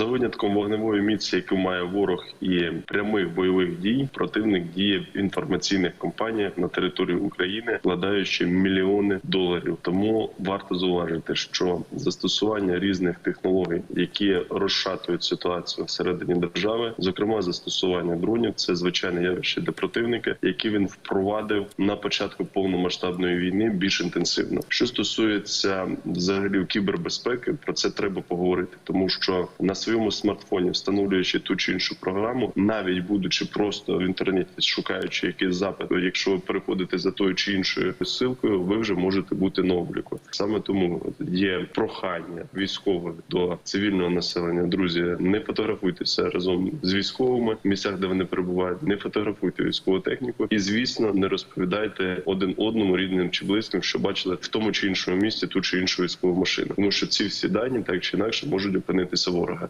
За винятком вогневої міці, яку має ворог і прямих бойових дій, противник діє в інформаційних компаніях на території України, вкладаючи мільйони доларів. Тому варто зауважити, що застосування різних технологій, які розшатують ситуацію всередині держави, зокрема застосування дронів, це звичайне явище для противника, яке він впровадив на початку повномасштабної війни більш інтенсивно. Що стосується взагалі кібербезпеки, про це треба поговорити, тому що на своєму смартфоні, встановлюючи ту чи іншу програму, навіть будучи просто в інтернеті, шукаючи якийсь запит, якщо ви переходите за тою чи іншою ссылкою, ви вже можете бути на обліку. Саме тому є прохання військових до цивільного населення. Друзі, не фотографуйтеся разом з військовими в місцях, де вони перебувають, не фотографуйте військову техніку, і звісно, не розповідайте один одному рідним чи близьким, що бачили в тому чи іншому місці ту чи іншу військову машину, тому що ці всі дані так чи інакше можуть опинитися ворога.